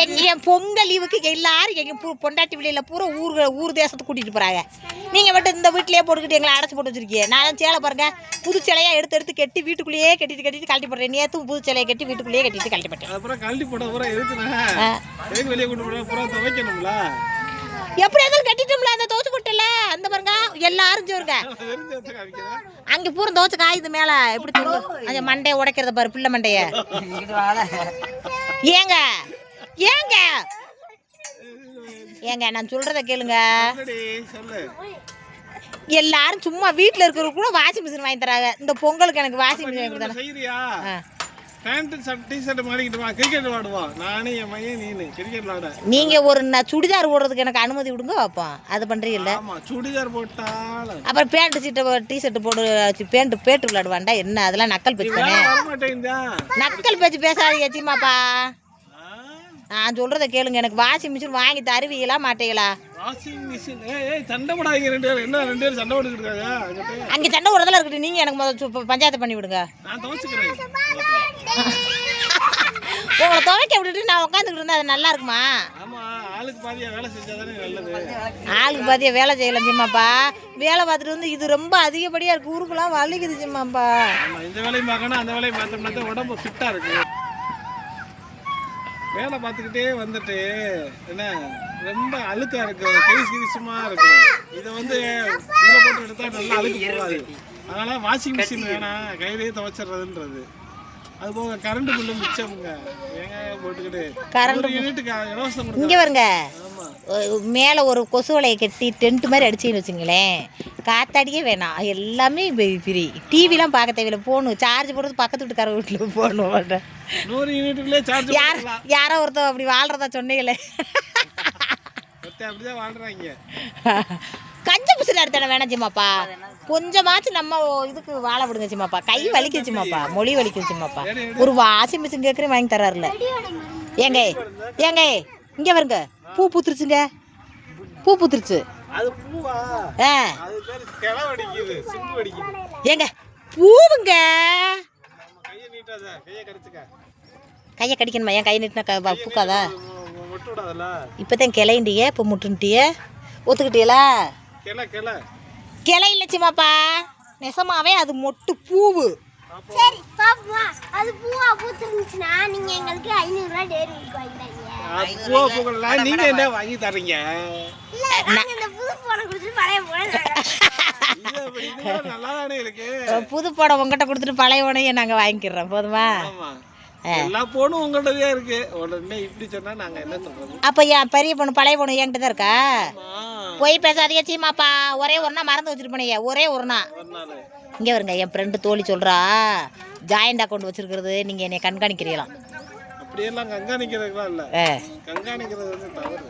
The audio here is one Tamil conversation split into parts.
என் என் பொங்கல் லீவுக்கு எல்லாரும் எங்கள் பூ பொண்டாட்டி வெளியில் பூரா ஊர் ஊர் தேசத்துக்கு கூட்டிகிட்டு போகிறாங்க நீங்கள் மட்டும் இந்த வீட்டிலேயே போட்டுக்கிட்டு எங்களை அடைச்சி போட்டு வச்சிருக்கீங்க. நான் சேலை பாருங்க புது சேலையாக எடுத்து எடுத்து கட்டி வீட்டுக்குள்ளேயே கட்டிட்டு கட்டிட்டு கழட்டி போடுறேன். நேற்றும் புது சேலையை கட்டி வீட்டுக்குள்ளேயே கட்டிட்டு கழட்டி போட்டேன். எப்படி இருந்தாலும் கட்டிட்டோம்ல அந்த தோச்சு போட்டல அந்த பாருங்க எல்லாரும் சொல்லுங்க அங்கே பூரா தோச்சு காயுது மேலே. எப்படி அந்த மண்டையை உடைக்கிறத பாரு பிள்ளை மண்டைய. ஏங்க ஏங்க. ஏங்க நான் சொல்றத கேளுங்க. எல்லாரும் சும்மா வீட்டில் இருக்கிறவங்க கூட வாஷிங் மிஷின் வாங்கி தராங்க. இந்த பொங்கலுக்கு எனக்கு வாஷிங் மிஷின் வாங்கி தரேன். ஷர்ட் டி ஷர்ட் நீங்க ஒரு சுடிதார் போடுறதுக்கு எனக்கு அனுமதி விடுங்க வைப்போம் அது பண்றீங்கல்ல? சுடிதார் போட்டாலும். அப்புறம் பேண்ட் சீட்டை டிஷர்ட் போடு பேண்ட் பேட்டு விளையாடுவாண்டா என்ன? அதெல்லாம் நக்கல் பேச்சு நக்கல் பேச்சு பேசாதீங்க சீமாப்பா? நான் சொல்றத கேளுங்க. எனக்கு வாஷிங் மிஷின் வாங்கி தருவீங்களா மாட்டீங்களா? வாஷிங் மிஷின் ஏய் ஏய் சண்டை போடாதீங்க ரெண்டு பேரும். என்ன ரெண்டு பேரும் சண்டை போட்டுக்கிட்டு அங்கே சண்டை விடுறதுல இருக்கட்டும். நீங்க எனக்கு முதல்ல சு- பஞ்சாயத்து பண்ணி விடுங்க. நான் துவைச்சுக்கிறேன். உங்களை துவைக்க விட்டுட்டு நான் உட்காந்துக்கிட்டு இருந்தா அது நல்லா இருக்குமா? ஆமா ஆளுக்கு பாதியா வேலை செஞ்சாதானே நல்லது. ஆளுக்கு பாத்தியா வேலை செய்யலாம் சிம்மாப்பா. வேலை பார்த்துட்டு வந்து இது ரொம்ப அதிகப்படியாக இருக்கு. ஊருக்குலாம் வலிக்குது சிம்மாப்பா. ஆமா இந்த வேலையும் பார்க்கணும் அந்த வேலையும் பார்த்தோம்னா உடம்பு ஃபிட்டா இருக்கு. வேலை பார்த்துக்கிட்டே வந்துட்டு என்ன ரொம்ப அழுக்கா இருக்கு. கிரிசு கிரிசுமா இருக்கும் இதை வந்து இதுல போட்டு எடுத்தா நல்லா அழுக்கு போகாது. அதனால வாஷிங் மிஷின் வேணாம் கையிலேயே துவைச்சிடுறதுன்றது. அது போக கரண்ட் பில்லு மிச்சமுங்க. ஏங்க போட்டுக்கிட்டு ஒரு யூனிட்டுக்கு இலவசம் இங்கே வருங்க. ஆமா. மேலே ஒரு கொசு வலையை கட்டி டென்ட் மாதிரி அடிச்சின்னு வச்சுங்களேன். காத்தாடியே வேணாம். எல்லாமே ஃப்ரீ டிவிலாம் பார்க்க தேவையில்ல. போகணும் சார்ஜ் போடுறது பக்கத்து வீட்டுக்கார வீட்டில் போகணும் நூறு யூனிட்டுக்குள்ளே சார்ஜ் யார் யாரோ ஒருத்தர் அப்படி வாழ்கிறதா சொன்னீங்களே. அப்படிதான் வாழ்றாங்க. கஞ்ச பிசுறு எடுத்தானே வேணாம் சிம்மாப்பா. கொஞ்சமாச்சும் நம்ம இதுக்கு வாழ விடுங்க சிம்மாப்பா. கை வலிக்குது சிம்மாப்பா. மொழி வலிக்குது சிம்மாப்பா. ஒரு வாஷிங் மிஷின் கேட்குறேன் வாங்கி தராருல ஏங்க ஏங்க இங்கே வருங்க பூ பூத்துருச்சுங்க. பூ பூத்துருச்சு. அது பூவா? ஆ. அது பேர் கிளை வடிக்குது சிம்பு வடிக்குது ஏங்க பூவுங்க. கையை கடிக்கணுமா? ஏன் கை நீட்டினா க பூக்காதா? இப்போ தான் கிளைண்டிய இப்போ முட்டுன்ட்டிய. ஒத்துக்கிட்டீங்களா? கிளை இல்லை சிம்மாப்பா நெசமாவே அது மொட்டு பூவு. சரி பாப்பா அது பூவா பூத்துருந்துச்சுன்னா நீங்க எங்களுக்கு ஐநூறுரூவா டேரி தரீங்க பூவா பூக்கலாம் நீங்க என்ன வாங்கி தர்றீங்க? இல்ல நாங்க இந்த புது போனை கொடுத்துட்டு பழைய இதுதான் நல்லா தானே இருக்கு. புது படம் உங்ககிட்ட கொடுத்துட்டு பழைய உடையை நாங்கள் வாங்கிக்கிறோம். போதுமா? ஆமா. எல்லா போனும் உங்கள்கிட்டதே இருக்கு. உடனே இப்படி சொன்னா நாங்க என்ன சொல்றது? அப்போ என் பெரிய பொண்ணு பழைய பொண்ணு என்கிட்ட தான் இருக்கா போய் பேசாதீங்க சீமாப்பா. ஒரே ஒரு நாள் மறந்து வச்சுட்டு போனீங்க ஒரே ஒரு நாள். இங்கே வருங்க என் ஃப்ரெண்டு தோழி சொல்கிறா ஜாயிண்ட் அக்கௌண்ட் வச்சிருக்கிறது நீங்கள் என்னை கண்காணிக்கிறீங்களாம் அப்படியெல்லாம் கண்காணிக்கிறதுலாம் இல்ல. கண்காணிக்கிறது வந்து தவறு.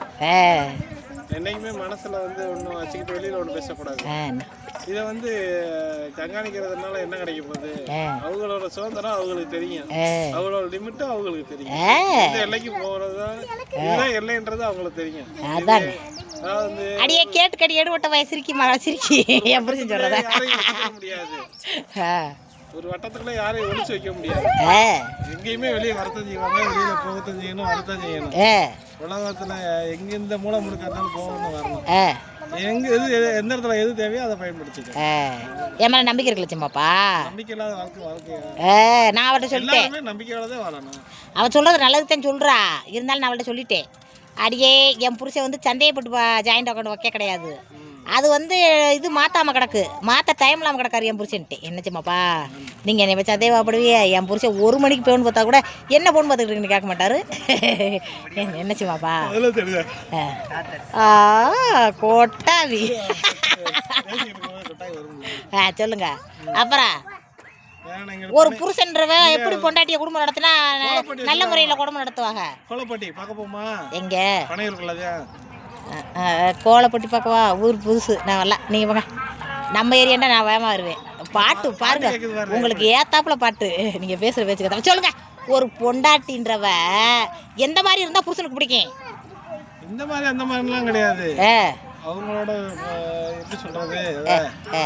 என்னைக்குமே மனசுல வந்து ஒன்றும் வச்சுக்கிட்டு வெளியில ஒன்றும் பேசக்கூடாது. இதை வந்து கண்காணிக்கிறதுனால என்ன கிடைக்க போகுது? அவங்களோட சுதந்திரம் அவங்களுக்கு தெரியும். அவங்களோட லிமிட்டும் அவங்களுக்கு தெரியும். இந்த எல்லைக்கு போறது இதுதான் எல்லைன்றது அவங்களுக்கு தெரியும். அதான் அடியே கேட்டு கடி எடுவட்ட வய சிரிக்கி. மழை சிரிக்கி யாரையும் வச்சுக்க முடியாது. ஒரு வட்டத்துக்குள்ள யாரையும் ஒழிச்சு வைக்க முடியாது. எங்கேயுமே வெளியே வரத்தான் செய்வாங்க வெளியில போகத்தான் செய்யணும் வரத்தான் செய்யணும் உலகத்துல எங்க இந்த மூலை முடுக்க இருந்தாலும் போகணும் வரணும். எங்க எது எந்த இடத்துல எது தேவையோ அதை பயன்படுத்திக்க என் மேலே நம்பிக்கை இருக்குல்ல சிம்மாப்பா? நம்பிக்கை இல்லாத வாழ்க்கை வாழ்க்கை நான் அவள்கிட்ட சொல்லிட்டேன். நம்பிக்கையோட வாழணும். அவன் சொல்கிறது நல்லது தான் சொல்கிறா இருந்தாலும் நான் அவள்கிட்ட சொல்லிட்டேன். அடியே என் புருஷன் வந்து சந்தேகப்பட்டு ஜாயிண்ட் அக்கௌண்ட் வைக்க கிடையாது. அது வந்து இது மாத்தாம கிடக்கு. மாத்த டைம் இல்லாமல் கிடக்காரு என் புருஷன்ட்டு. என்னச்சுமாப்பா நீங்கள் என்னை வச்சு சந்தேகப்படுவிய என் புருஷன் ஒரு மணிக்கு போன் பார்த்தா கூட என்ன போன் பார்த்துக்கிட்டு கேட்க மாட்டாரு. அதெல்லாம் தெரியுது. ஆ. கொட்டாவி. ஆ சொல்லுங்க. அப்புறம் ஒரு புருஷன்றவன் எப்படி பொண்டாட்டிய குடும்பம் நடத்தினா நல்ல முறையில் குடும்பம் நடத்துவாங்க? எங்கே? கோலப்பட்டி பார்க்கவா ஊர் புதுசு. நான் வரல. நீங்கள் போங்க. நம்ம ஏரியாண்டா நான் வேகமாக வருவேன் பாட்டு பாருங்க. உங்களுக்கு ஏத்தாப்புல பாட்டு. நீங்கள் பேசுகிற பேச்சுக்க சொல்லுங்க. ஒரு பொண்டாட்டின்றவ எந்த மாதிரி இருந்தால் புருஷனுக்கு பிடிக்கும்? இந்த மாதிரி அந்த மாதிரிலாம் கிடையாது. அவங்களோட எப்படி ஏ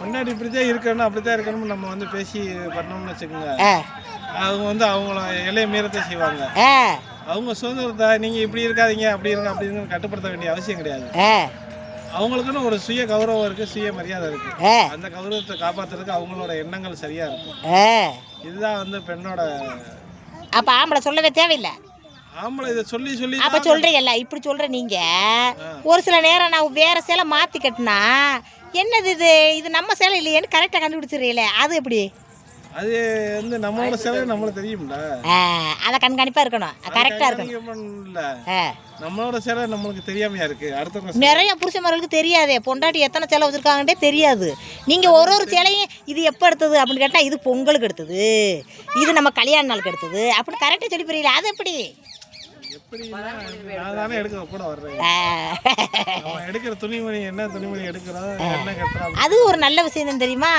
முன்னாடி இப்படிதான் இருக்கணும் அப்படித்தான் இருக்கணும் நம்ம வந்து பேசி பண்ணோம்னு வச்சுக்கோங்க. அவங்க வந்து அவங்கள எல்லையை மீறத்தை செய்வாங்க. அவங்க சுதந்திரத்தை நீங்க இப்படி இருக்காதீங்க அப்படி இருங்க அப்படி இருங்க கட்டுப்படுத்த வேண்டிய அவசியம் கிடையாது. அவங்களுக்குன்னு ஒரு சுய கௌரவம் இருக்கு சுய மரியாதை இருக்கு. அந்த கௌரவத்தை காப்பாத்துறதுக்கு அவங்களோட எண்ணங்கள் சரியா இருக்கும் இதுதான் வந்து பெண்ணோட அப்போ ஆம்பளை சொல்லவே தேவையில்லை. ஆம்பளை இதை சொல்லி சொல்லி அப்போ சொல்கிறீங்கல்ல இப்படி சொல்கிற நீங்கள் ஒரு சில நேரம் நான் வேறு சேலை மாற்றி கட்டினா என்னது இது? இது நம்ம சேலை இல்லையேன்னு கரெக்டாக கண்டுபிடிச்சிடுறீங்களே அது எப்படி? அது வந்து நம்மளோட சேலை நம்மளுக்கு தெரியும்ல. அதை கண்காணிப்பாக இருக்கணும். கரெக்டாக இருக்கணும். நம்மளோட சேலை நம்மளுக்கு தெரியாமையா இருக்கு. அடுத்தவங்க நிறைய புருஷன்மார்களுக்கு தெரியாதே. பொண்டாட்டி எத்தனை சேலை வச்சுருக்காங்கன்றே தெரியாது. நீங்கள் ஒரு ஒரு சேலையும் இது எப்போ எடுத்தது? அப்படின்னு கேட்டால் இது பொங்கலுக்கு எடுத்தது. இது நம்ம கல்யாண நாளுக்கு எடுத்தது. அப்படின்னு கரெக்டாக சொல்லி புரியல. அது எப்படி? அது ஒரு நல்ல விஷயம் தான் தெரியுமா?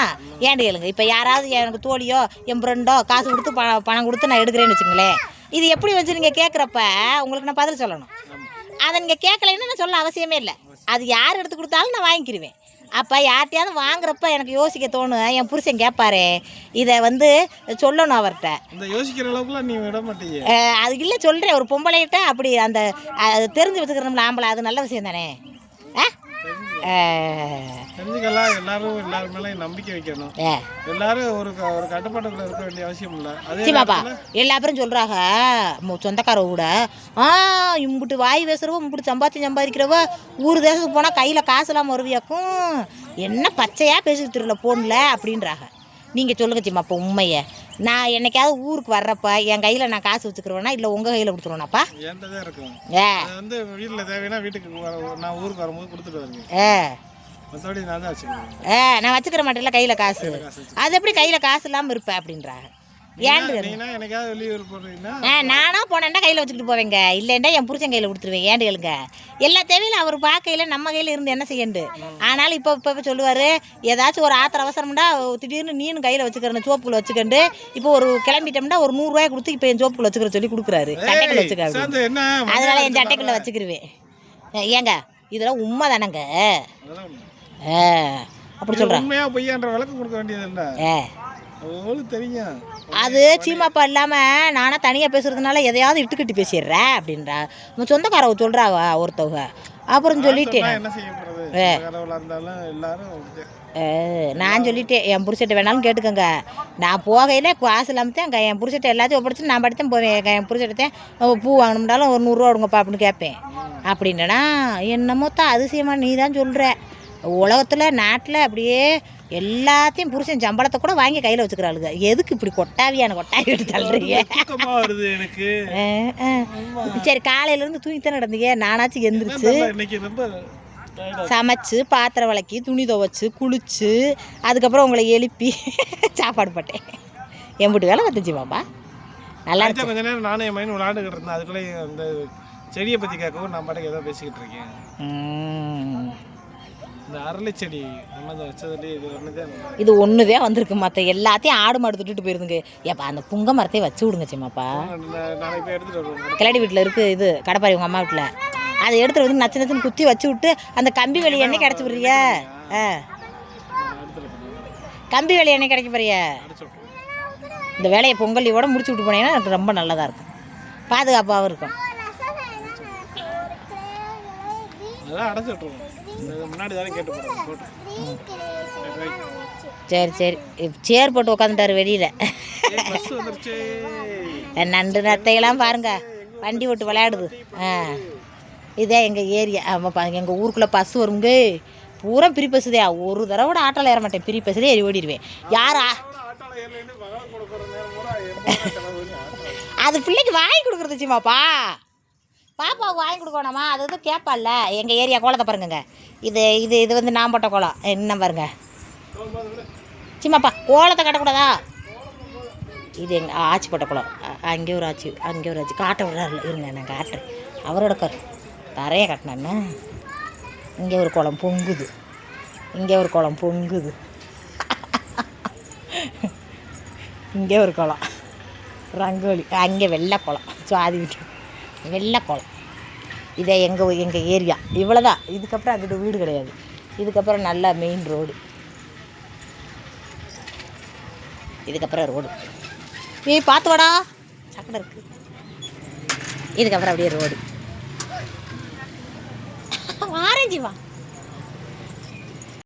ஏன்டி கேளுங்க இப்போ யாராவது எனக்கு தோழியோ என் ஃப்ரெண்டோ காசு கொடுத்து பணம் கொடுத்து நான் எடுக்கிறேன்னு வச்சுங்களேன் இது எப்படி வச்சு நீங்கள் கேட்குறப்ப உங்களுக்கு நான் பதில் சொல்லணும். அதை நீங்கள் கேட்கலைன்னு நான் சொல்ல அவசியமே இல்லை. அது யார் எடுத்து கொடுத்தாலும் நான் வாங்கிக்கிருவேன். அப்போ யார்கிட்டயாவது வாங்குறப்ப எனக்கு யோசிக்க தோணும் என் புருஷன் கேட்பாரு இதை வந்து சொல்லணும் அவர்கிட்ட. இந்த யோசிக்கிற அளவுக்குலாம் நீ விட மாட்டீங்க அது இல்லை சொல்கிறேன் ஒரு பொம்பளைகிட்ட அப்படி அந்த தெரிஞ்சு வச்சுக்கிறோம்ல ஆம்பளை அது நல்ல விஷயம் தானே? ஆ தெரிஞ்சுக்கலாம் எல்லாரும் எல்லாரும் மேலே நம்பிக்கை வைக்கணும். எல்லாரும் ஒரு ஒரு கட்டுப்பாட்டுக்குள்ள இருக்க வேண்டிய அவசியம் இல்லை. அதே நேரத்துல எல்லா பேரும் சொல்கிறாங்க சொந்தக்காரவ கூட ஆ இம்புட்டு வாய் பேசுகிறவோ இம்புட்டு சம்பாத்தி சம்பாதிக்கிறவோ ஊர் தேசத்துக்கு போனால் கையில் காசு இல்லாமல் வருவியாக்கும்? என்ன பச்சையாக பேசிக்கிட்டு தெரியல ஃபோனில் அப்படின்றாங்க நீங்கள் சொல்லுங்க சிம்மாப்பா உண்மையை. நான் என்னைக்காவது ஊருக்கு வர்றப்ப என் கையில் நான் காசு வச்சுக்கிறேன்னா இல்லை உங்கள் கையில் கொடுத்துருவேனாப்பா? என்கிட்ட இருக்கும். ஏ. வந்து வீட்டில் தேவைன்னா வீட்டுக்கு வர- நான் ஊருக்கு வரும்போது கொடுத்துட்டு வருவேன். ஏ. மற்றபடி நான் தான் வச்சுக்கிறேன் ஏ நான் வச்சுக்கிற மாட்டேன்ல கையில் காசு. அது எப்படி கையில் காசு இல்லாமல் இருப்பேன் அப்படின்றாங்க ஏன்டு நீனா எனக்காவது வெளியூர் போடுறீங்கன்னா ஆ நானா போனேன்டா கையில் வச்சுக்கிட்டு போவேங்க. இல்லைண்டா என் புருஷன் கையில் கொடுத்துருவேன். ஏண்டு கேளுங்க. எல்லா தேவையிலும் அவர் பார்க்கையில் நம்ம கையில் இருந்து என்ன செய்யண்டு? ஆனாலும் இப்போ இப்போ சொல்லுவார் ஏதாச்சும் ஒரு ஆத்திர அவசரம்டா திடீர்னு நீனும் கையில் வச்சுக்கிறேன் சோப்புக்குள்ள வச்சுக்கண்டு இப்போ ஒரு கிளம்பிட்டோம்னா ஒரு நூறுரூவாய் கொடுத்து இப்போ என் சோப்புக்குள்ள வச்சுக்கிற சொல்லி கொடுக்குறாரு. சட்டைக்குள்ள வச்சுக்க அப்படின்னு. சேர்ந்து என்ன அதனால என் சட்டைக்குள்ள வச்சுக்கிருவேன். ஏங்க இதெல்லாம் உண்மை. தானேங்க அப்படி சொல்கிறேன் உண்மையா பொய்யான்ற விளக்கம் கொடுக்க வேண்டியது தெரியும் அது சீமாப்பா இல்லாமல் நானாக தனியாக பேசுறதுனால எதையாவது இட்டுக்கிட்டு பேசிடுறேன் அப்படின்றா. உன் சொந்தக்காரவங்க சொல்கிறாவ ஒருத்தவங்க. அப்புறம் சொல்லிட்டேன். நான் சொல்லிட்டேன் என் புருஷட்ட வேணாலும் கேட்டுக்கோங்க. நான் போகையில் காசு இல்லாமல் தான் என் புருஷட்ட எல்லாத்தையும் ஒப்படைச்சு நான் படித்தான் போவேன். என் புருஷட்டத்தான் பூ வாங்கணும்னாலும் ஒரு நூறுரூவா கொடுங்கப்பா அப்படின்னு கேட்பேன். அப்படின்னா என்னமோ தான் அதிசயமாக நீ தான் சொல்கிற உலகத்தில் நாட்டில் அப்படியே எல்லாத்தையும் புருஷன் சம்பளத்தை கூட வாங்கி கையில் வச்சுக்கிறாளுங்க. எதுக்கு இப்படி கொட்டாவியான கொட்டாவி எடுத்து தள்ளுறீங்க? வருது எனக்கு. சரி காலையிலேருந்து தூங்கித்தான் நடந்தீங்க நானாச்சும் எந்திரிச்சு ஆ சமைச்சு பாத்திரம் விளக்கி துணி துவைச்சு குளிச்சு அதுக்கப்புறம் உங்களை எழுப்பி சாப்பாடு போட்டேன். எம்பிட்டு வேலை பார்த்துச்சு பாப்பா நல்லா ஆயிட்டா கொஞ்ச நேரம் நானும் என் மைண்ட் விளாண்டுக்கிட்டு இருந்தேன். அதுக்குள்ளே அந்த செடியை பற்றி கேட்கவும் நான் பாட்டுக்கு ஏதோ பேசிக்கிட்டு இருக்கேன். இந்த அரளி செடி ஒன்று வச்சதுலேயே இது ஒன்று தான் இது ஒன்றுதே வந்திருக்கு மற்ற எல்லாத்தையும் ஆடு மாடு திட்டுட்டு போயிருந்துங்க ஏப்பா அந்த புங்க மரத்தையே வச்சு விடுங்க சிம்மாப்பா நாளைக்கு போய் எடுத்துகிட்டு வருவோம். கிளடி வீட்டில் இருக்குது இது கடப்பாரி உங்கள் அம்மா வீட்டில் அதை எடுத்துட்டு வந்து நச்சு நச்சுன்னு குத்தி வச்சு விட்டு அந்த கம்பி வெளி எண்ணெய் கிடச்சி ஆ. எடுத்துகிட்டு வருவோம் கம்பி வெளி எண்ணெய் கிடைக்க போறிய? இந்த வேலையை பொங்கலியோட முடிச்சு விட்டு போனீங்கன்னா எனக்கு ரொம்ப நல்லதாக இருக்கும். பாதுகாப்பாகவும் இருக்கும். அதெல்லாம் அடைச்சி விட்ருவோம் சரி சரி. சேர் போட்டு உட்காந்துட்டாரு வெளியில். நண்டு நத்தையெல்லாம் பாருங்க. வண்டி விட்டு விளையாடுது. ஆ. இதே எங்கள் ஏரியா. ஆமாம் எங்கள் ஊருக்குள்ளே பஸ் வருங்க. பூரா பிரி பஸ்ஸுதே ஒரு தடவை கூட ஆட்டோவில் ஏற மாட்டேன். பிரி பஸ்ஸில் ஏறி ஓடிடுவேன். யார்? அது பிள்ளைக்கு வாங்கி கொடுக்குறது சிம்மாப்பா பாப்பாவுக்கு வாங்கி கொடுக்கணுமா? அது இது கேட்பால எங்கள் ஏரியா கோலத்தை பாருங்கங்க. இது இது இது வந்து நான் போட்ட கோலம். என்ன பாருங்க. சும்மாப்பா கோலத்தை கட்டக்கூடாதா? இது எங்கள் ஆச்சி போட்ட குளம் அங்கே ஒரு ஆச்சி அங்கே ஒரு ஆச்சி. காட்ட விடுறாரு இருங்க நான் காட்டுறேன். அவரோட கரு. தரைய கட்டினேன்னு இங்கே ஒரு குளம் பொங்குது. இங்கே ஒரு குளம் பொங்குது. இங்கே ஒரு குளம் ரங்கோலி. அங்கே வெள்ளை குளம் சுவாதி வீட்டு வெள்ளை குளம் இதே எங்கள் எங்கள் ஏரியா. இவ்வளோதான் இதுக்கப்புறம் அங்கிட்டு வீடு கிடையாது. இதுக்கப்புறம் நல்லா மெயின் ரோடு இதுக்கப்புறம் ரோடு ஏய் பார்த்து வாடா. சக்கரை இருக்கு. இதுக்கப்புறம் அப்படியே ரோடு ஆரஞ்சு வா?